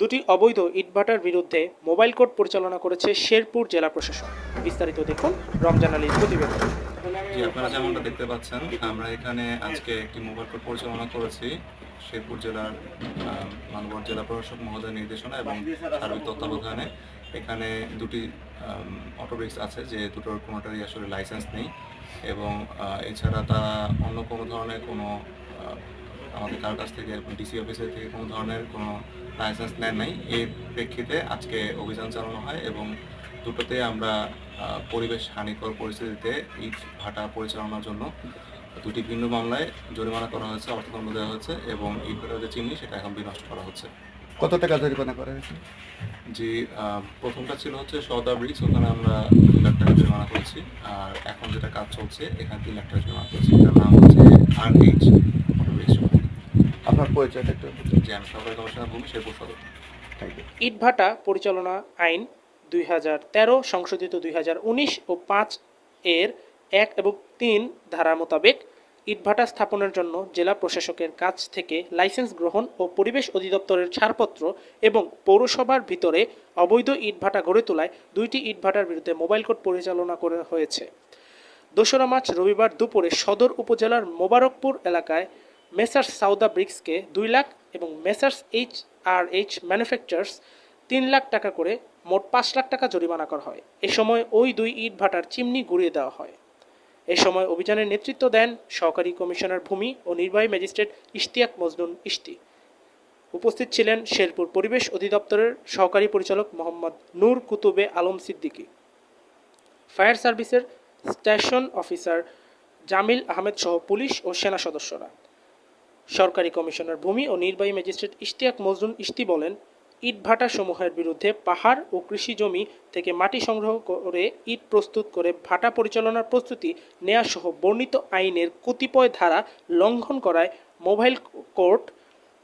দুটি অবৈধ ইটভাটার বিরুদ্ধে মোবাইল কোর্ট পরিচালনা করেছে শেরপুর জেলা প্রশাসন। বিস্তারিত দেখুন রমজান আলীর প্রতিবেদন। আপনারা যেমনটা দেখতে পাচ্ছেন, আমরা এখানে আজকে একটি মোবাইল কোর্ট পরিচালনা করেছি শেরপুর জেলার মানবর জেলা প্রশাসক মহোদয়ের নির্দেশনা এবং সার্বিক তত্ত্বাবধানে। এখানে দুটি অটোরিক্স আছে যে দুটোর কোনোটারই আসলে লাইসেন্স নেই এবং এছাড়া তারা অন্য কোনো ধরনের কোনো আমাদের কার কাছ থেকে ডিসি অফিসের থেকে কোনো ধরনের কোনো লাইসেন্স নেন নাই। এর প্রেক্ষিতে আজকে অভিযান চালানো হয় এবং দুটোতে আমরা পরিবেশ হানিকর পরিস্থিতিতে ইট ভাটা পরিচালনার জন্য দুটি ভিন্ন মামলায় জরিমানা করা হয়েছে অর্থদণ্ড দেওয়া হয়েছে এবং ইট ভাটার যে চিমনি সেটা এখন বিনষ্ট করা হচ্ছে। কত টাকা জরিমানা করা হয়েছে? যে আহ, প্রথমটা ছিল হচ্ছে সদা ব্রিজ ওখানে আমরা দুই লাখ টাকা জরিমানা করেছি। আর এখন যেটা কাজ চলছে এখানে তিন লাখ টাকা জরিমানা করেছি। এটার নাম হচ্ছে আর এইচ আপনার পরিচয়টা একটু যে আমি সরকারি কমিশনার ভূমি শেরপুর সদর। ইটভাটা পরিচালনা আইন দুই হাজার তেরো সংশোধিত দুই হাজার উনিশ ও পাঁচ এর এক এবং তিন ধারা মোতাবেক ইটভাটা স্থাপনের জন্য জেলা প্রশাসকের কাছ থেকে লাইসেন্স গ্রহণ ও পরিবেশ অধিদপ্তরের ছাড়পত্র এবং পৌরসভার ভিতরে অবৈধ ইটভাটা গড়ে তোলায় দুইটি ইটভাটার বিরুদ্ধে মোবাইল কোর্ট পরিচালনা করা হয়েছে। দোসরা মার্চ রবিবার দুপুরে সদর উপজেলার মোবারকপুর এলাকায় মেসার্স সাউদা ব্রিক্সকে দুই লাখ এবং messrs H R H manufacturers তিন লাখ টাকা করে মোট পাঁচ লাখ টাকা জরিমানা করা হয়। এ সময় ওই দুই ইট ভাটার চিমনি গুড়িয়ে দেওয়া হয়। এ সময় অভিযানের নেতৃত্ব দেন সহকারী কমিশনার ভূমি ও নির্বাহী ম্যাজিস্ট্রেট ইশতিয়াক মজনুন ইশতি। উপস্থিত ছিলেন শেরপুর পরিবেশ অধিদপ্তরের সহকারী পরিচালক মোহাম্মদ নূর কুতুবে আলম সিদ্দিকী। ফায়ার সার্ভিসের স্টেশন অফিসার জামিল আহমেদ সহ পুলিশ ও সেনা সদস্যরা। সরকারি কমিশনার ভূমি ও নির্বাহী ম্যাজিস্ট্রেট ইশতিয়াক মজনুন ইশতি বলেন ইটভাটা সমূহের বিরুদ্ধে পাহাড় ও কৃষি জমি থেকে মাটি সংগ্রহ করে ইট প্রস্তুত করে ভাটা পরিচালনার প্রস্তুতি নেওয়া সহ বর্ণিত আইনের কতিপয় ধারা লঙ্ঘন করায় মোবাইল কোর্ট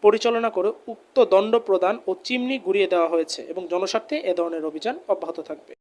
পরিচালনা করে উক্ত দণ্ড প্রদান ও চিমনি ঘুরিয়ে দেওয়া হয়েছে এবং জনস্বার্থে এ ধরনের অভিযান অব্যাহত থাকবে।